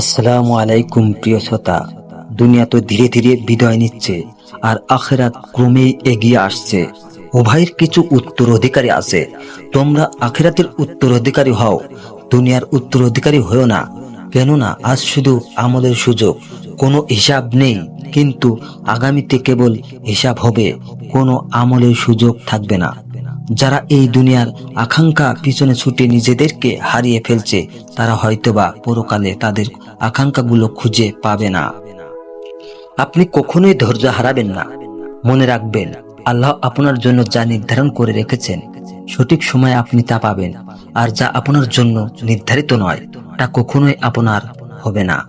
আসসালামু আলাইকুম প্রিয় শ্রোতা। দুনিয়া তো ধীরে ধীরে বিদায় নিচ্ছে, আর আখেরাত ক্রমেই এগিয়ে আসছে। উভয়ের কিছু উত্তরাধিকারী আছে। তোমরা আখেরাতের উত্তরাধিকারী হও, দুনিয়ার উত্তরাধিকারী হও না। কেননা আজ শুধু আমলের সুযোগ, কোনো হিসাব নেই, কিন্তু আগামীতে কেবল হিসাব হবে, কোনো আমলের সুযোগ থাকবে না। যারা এই দুনিয়ার আকাঙ্ক্ষা পিছনে ছুটে নিজেদেরকে হারিয়ে ফেলছে, তারা হয়তোবা পরকালে তাদের আকাঙ্ক্ষাগুলো খুঁজে পাবে না। আপনি কখনোই ধৈর্য হারাবেন না। মনে রাখবেন, আল্লাহ আপনার জন্য যা নির্ধারণ করে রেখেছেন, সঠিক সময়ে আপনি তা পাবেন, আর যা আপনার জন্য নির্ধারিত নয়, তা কখনোই আপনার হবে না।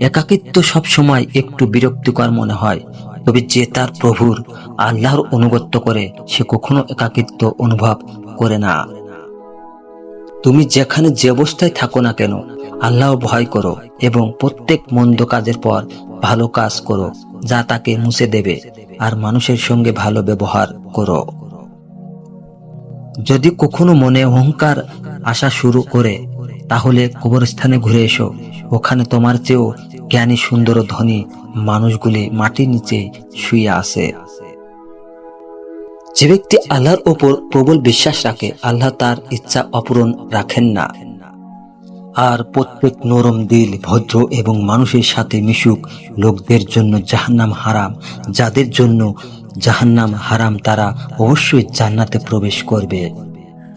একাকিত্ব সব সময় একটু বিরক্তিকর মনে হয় তবে যে তার প্রভুর আল্লাহর অনুগত্য করে, সে কখনো একাকিত্ব অনুভব করে না। তুমি যেখানে যে অবস্থায় থাকো না কেন আল্লাহ ভয় করো এবং প্রত্যেক মন্দ কাজের পর ভালো কাজ করো, যা তাকে মুছে দেবে আর মানুষের সঙ্গে ভালো ব্যবহার করো। যদি কখনো মনে অহংকার আসা শুরু করে, তাহলে কবরস্থানে ঘুরে এসো। ওখানে তোমার চেয়েও জ্ঞানী, সুন্দর ধনী মানুষগুলি মাটির নিচে শুয়ে আছে। যে ব্যক্তি আল্লাহর ওপর প্রবল বিশ্বাস রাখে, আল্লাহ তার ইচ্ছা অপূরণ রাখেন না। আর প্রত্যেক নরম দিল, ভদ্র এবং মানুষের সাথে মিশুক লোকদের জন্য জাহান্নাম হারাম। যাদের জন্য জাহান্নাম হারাম, তারা অবশ্যই জান্নাতে প্রবেশ করবে।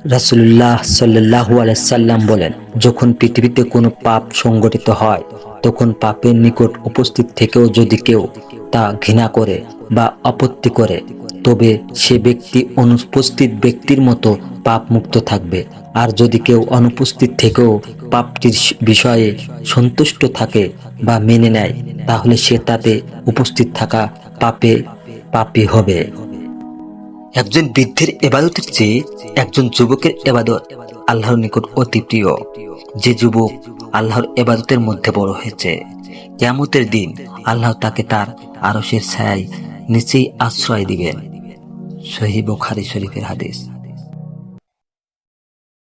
রাসুল্লাহ সাল্লাহ সাল্লাম বলেন, যখন পৃথিবীতে কোনো পাপ সংগঠিত হয় তখন পাপের নিকট উপস্থিত থেকেও যদি কেউ তা ঘৃণা করে বা আপত্তি করে, তবে সে ব্যক্তি অনুপস্থিত ব্যক্তির মতো পাপ মুক্ত থাকবে। আর যদি কেউ অনুপস্থিত থেকেও পাপটির বিষয়ে সন্তুষ্ট থাকে বা মেনে নেয়, তাহলে সে তাতে উপস্থিত থাকা পাপে, পাপী হবে। একজন বৃদ্ধের এবাদতের চেয়ে একজন যুবকের এবাদত আল্লাহর নিকট অতি প্রিয়। যে যুবক আল্লাহর এবাদতের মধ্যে বড় হয়েছে। কেমতের দিন আল্লাহ তাকে তার আরসের ছায় নিচেই আশ্রয় দিবেন। সহি বোখারি শরীফের হাদিস।